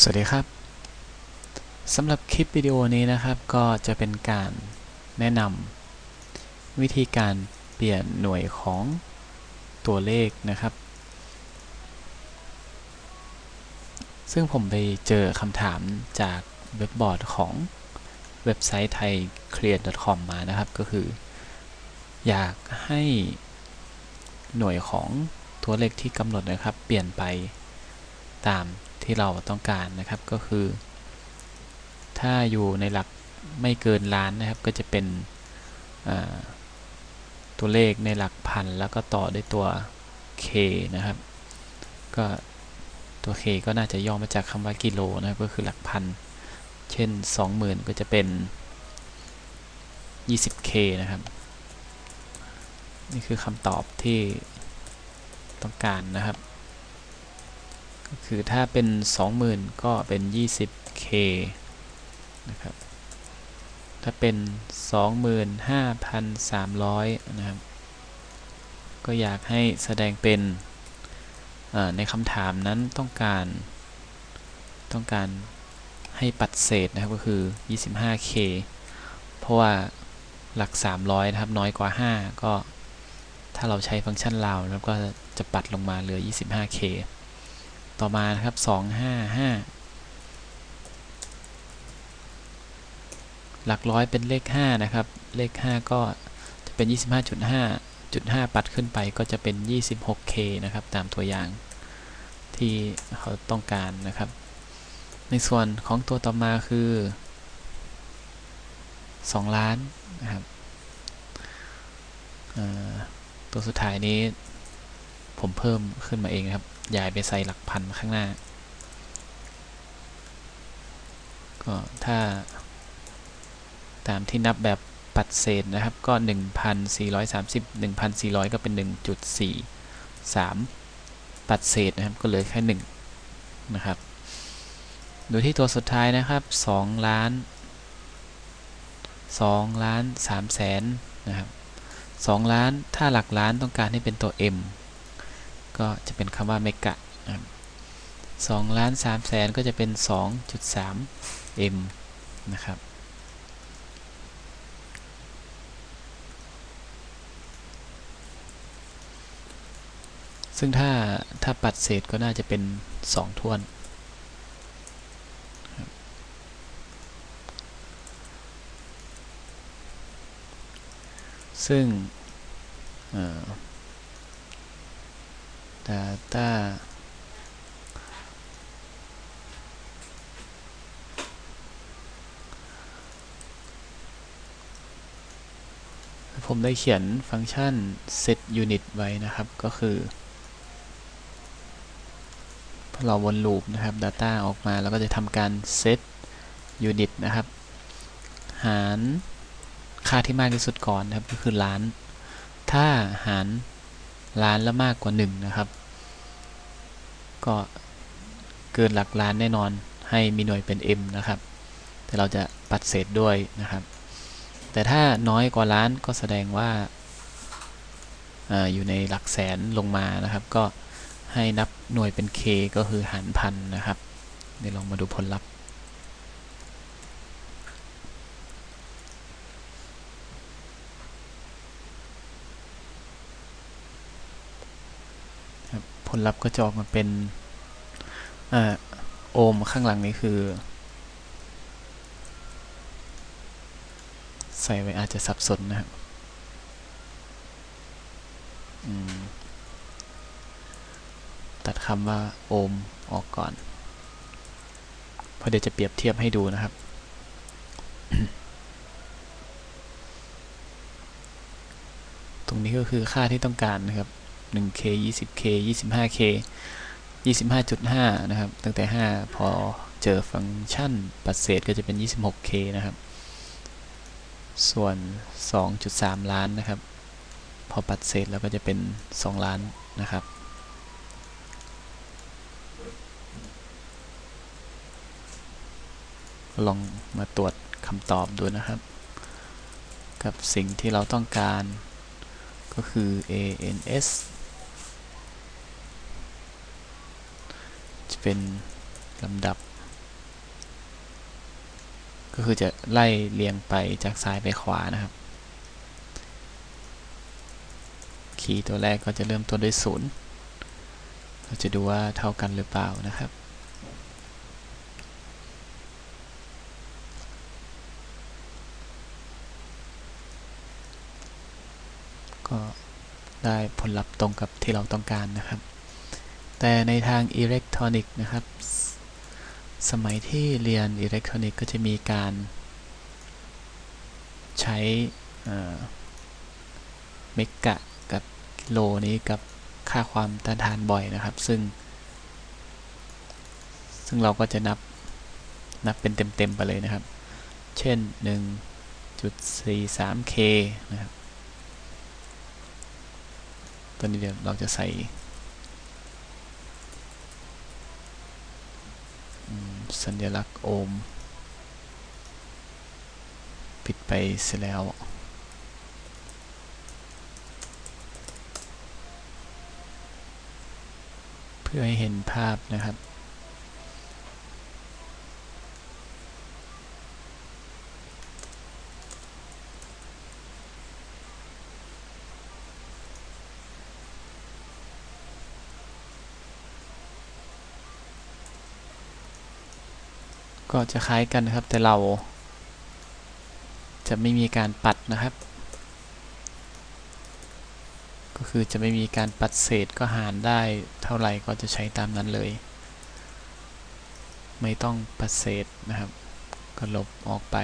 สวัสดีครับสำหรับคลิปวิดีโอนี้นะครับก็จะเป็นการแนะนำวิธีการเปลี่ยนหน่วยของตัวเลขนะครับ ซึ่งผมไปเจอคำถามจากเว็บบอร์ดของเว็บไซต์ไทย create.com มานะครับ ก็คือ อยากให้หน่วยของตัวเลขที่กำหนดนะครับ เปลี่ยนไปตาม ที่เราต้องการนะครับก็คือ ถ้าอยู่ในหลักไม่เกินล้านนะครับ ก็จะเป็นตัวเลขในหลักพันแล้วก็ต่อด้วยตัว k นะครับ ก็ตัว k ก็น่าจะย่อมาจากคำว่ากิโลนะครับก็คือหลักพัน เช่น 20,000 ก็จะเป็น 20k นะครับ นี่คือคำตอบที่ต้องการนะครับ ก็คือถ้าเป็น 20,000 ก็เป็น 20k นะครับ ถ้าเป็น 25,300 นะครับ ก็อยากให้แสดงเป็นในคำถามนั้นต้องการต้องการให้ปัดเศษนะครับก็คือ 25k เพราะว่าหลัก 300 นะครับ น้อยกว่า 5 ก็ถ้าเราใช้ฟังก์ชันราแล้วก็จะปัดลงมาเหลือ 25k ต่อมานะครับ 255 หลักร้อยเป็นเลข 5 นะครับ เลข 5 ก็จะเป็น 25.5จุด5ปัดขึ้นไปก็จะเป็น 26k นะครับ ตามตัวอย่างที่เขาต้องการนะครับ ในส่วนของตัวต่อมาคือ 2 ล้านนะครับตัวสุดท้ายนี้ผมเพิ่มขึ้นมาเองครับ ย้ายไปใส่หลักพันข้างหน้า ก็ถ้า ตามที่นับแบบปัดเศษนะครับ ก็ 1,430 1,400 ก็เป็น 1.43 ปัดเศษนะครับ ก็เหลือแค่ 1 นะครับ ดูที่ตัวสุดท้ายนะครับ 2 ล้าน 2 ล้าน3แสนนะครับ 2 ล้าน ถ้าหลักล้านต้องการให้เป็นตัว m ก็จะเป็นคำว่าเมกะนะครับสองล้านสามแสนก็จะเป็น 2.3 m นะครับ ซึ่งถ้าถ้าปัดเศษก็น่าจะเป็น 2ท่วน ซึ่ง data ผมได้เขียนฟังก์ชัน set unit ไว้นะครับ ก็คือ เราวนลูปนะครับ data ออกมา แล้วก็จะทำการ set unit นะครับ หารค่าที่มากที่สุดก่อนนะครับ ก็คือล้าน ถ้าหาร ล้านแล้วมากกว่า 1 นะครับ ก็เกินหลักล้านแน่นอนให้มีหน่วยเป็น m นะครับ แต่เราจะปัดเศษด้วยนะครับ แต่ถ้าน้อยกว่าล้านก็แสดงว่าออยู่ในหลักแสนลงมานะครับ ก็ให้นับหน่วยเป็น k ก็คือหารพันนะครับ เดี๋ยวลองมาดูผลลัพธ์ผ ลลัพธ์ก็จะออกมาเป็นโอห์มข้างหลังนี้คือ ใส่ไว้อาจจะสับสนนะครับตัดคำว่าโอห์มออกก่อน เพราะเดี๋ยวจะเปรียบเทียบให้ดูนะครับตรงนี้ก็คือค่าที่ต้องการนะครับ 1k 20k 25k 25.5 นะครับ ตั้งแต่ 5 พอเจอฟังก์ชันปัดเศษก็จะเป็น 26k นะครับ ส่วน 2.3 ล้านนะครับ พอปัดเศษแล้วก็จะเป็น 2 ล้านนะครับลองมาตรวจคำตอบดูนะครับ กับสิ่งที่เราต้องการก็คือ ans จะ เป็นลำดับ ก็คือจะไล่เรียงไปจากซ้ายไปขวานะครับ คีย์ตัวแรกก็จะเริ่มต้นด้วยศูนย์เราจะดูว่าเท่ากันหรือเปล่านะครับก็ได้ผลลัพธ์ตรงกับที่เราต้องการนะครับ แต่ในทางอิเล็กทรอนิกส์นะครับ สมัยที่เรียนอิเล็กทรอนิกส์ก็จะมีการใช้เมกะกับกิโลนี้กับค่าความต้านทานบ่อยนะครับ ซึ่ง ซึ่งเราก็จะนับนับเป็นเต็มๆไปเลยนะครับ เช่น 1.43K นะครับ ตอนนี้เดี๋ยวเราจะใส่ สัญลักษณ์โอห์มปิดไปเสียแล้วเพื่อให้เห็นภาพนะครับ ก็จะคล้ายกันนะครับ แต่เราจะไม่มีการปัดนะครับ ก็คือจะไม่มีการปัดเศษก็หารได้เท่าไหร่ก็จะใช้ตามนั้นเลย ไม่ต้องปัดเศษนะครับ ก็ลบออกไป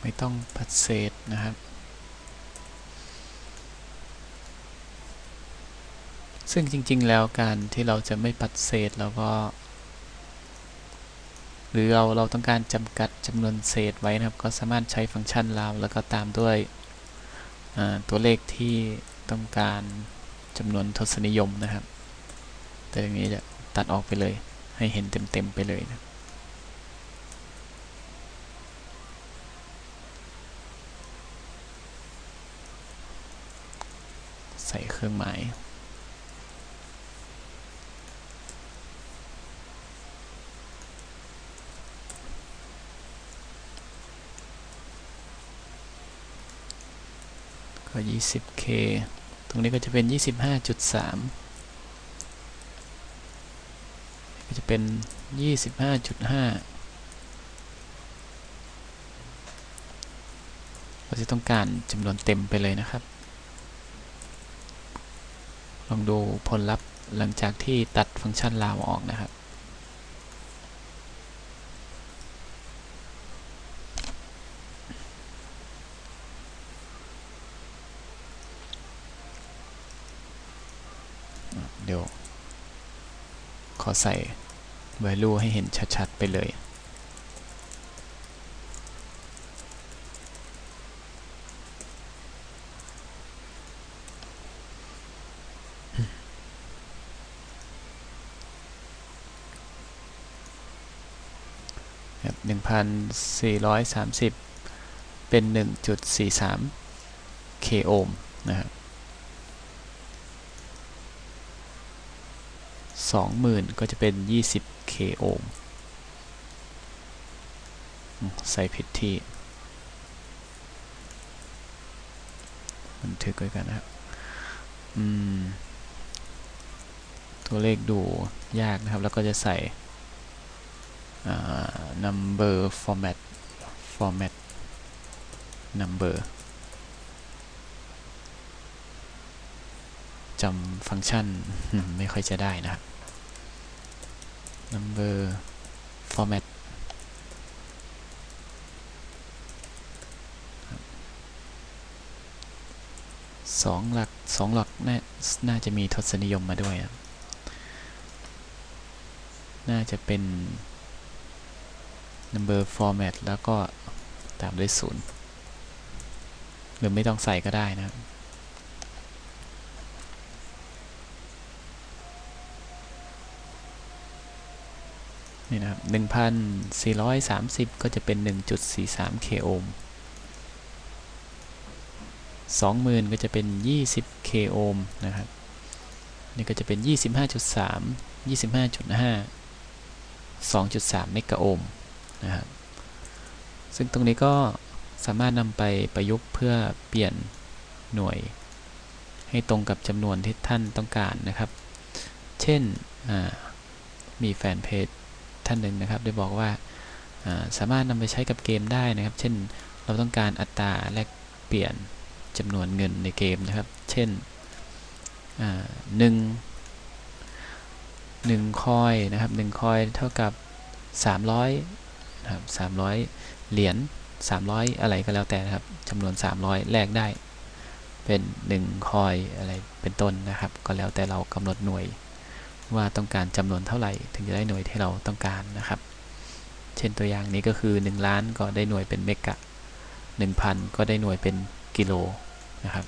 ไม่ต้องปัดเศษนะครับ ซึ่งจริง ๆ แล้วการที่เราจะไม่ปัดเศษแล้วก็ หรือเราเราต้องการจำกัดจำนวนเศษไว้นะครับ ก็สามารถใช้ฟังก์ชันราวแล้วก็ตามด้วยตัวเลขที่ต้องการจำนวนทศนิยมนะครับ แต่อย่างนี้จะตัดออกไปเลยให้เห็นเต็ม ๆ ไปเลยนะใส่เครื่องหมาย ก็ 20k ตรงนี้ก็จะเป็น 25.3 ก็จะเป็น 25.5เราจะต้องการจำนวนเต็มไปเลยนะครับ ลองดูผลลัพธ์หลังจากที่ตัดฟังก์ชันลาวออกนะครับ เดี๋ยว ขอใส่ value ให้เห็นชัดๆ ไปเลยครับ1,430 เป็น 1.43 k โอห์มนะครับ 20,000 ก็จะเป็น 20 k โอห์มใส่ผิดที่ บันทึกไว้กันนะครับตัวเลขดูยากนะครับ แล้วก็จะใส่ number format format number จำฟังก์ชันไม่ค่อยจะได้นะครับ number format สองหลักสองหลักน่าน่าจะมีทศนิยมมาด้วย น่าจะเป็น number format แล้วก็ตามด้วยศูนย์หรือไม่ต้องใส่ก็ได้นะครับ นี่นะครับ1,430 ก็จะเป็น 1.43 k โอห์ม20,000 ก็จะเป็น 20 k โอห์มนะครับ นี่ก็จะเป็น 25.3 25.5 2.3 เมกะโอห์มนะครับ ซึ่งตรงนี้ก็สามารถนำไปประยุกต์เพื่อเปลี่ยนหน่วย ให้ตรงกับจำนวนที่ท่านต้องการนะครับ เช่นมีแฟนเพจ ท่านหนึ่งนะครับได้บอกว่าสามารถนำไปใช้กับเกมได้นะครับ เช่นเราต้องการอัตราแลกเปลี่ยนจำนวนเงินในเกมนะครับ เช่นหนึ่งหนึ่งคอยนะครับหนึ่งคอยเท่ากับ 300นะครับ300 เหรียญ300 อะไรก็แล้วแต่นะครับจำนวน 300 แลกได้เป็น 1 คอยอะไรเป็นต้นนะครับ ก็แล้วแต่เรากำหนดหน่วย ว่าต้องการจำนวนเท่าไหร่ ถึงจะได้หน่วยที่เราต้องการนะครับ เช่นตัวอย่างนี้ก็คือ 1 ล้านก็ได้หน่วยเป็นเมกะ 1,000 ก็ได้หน่วยเป็นกิโลนะครับ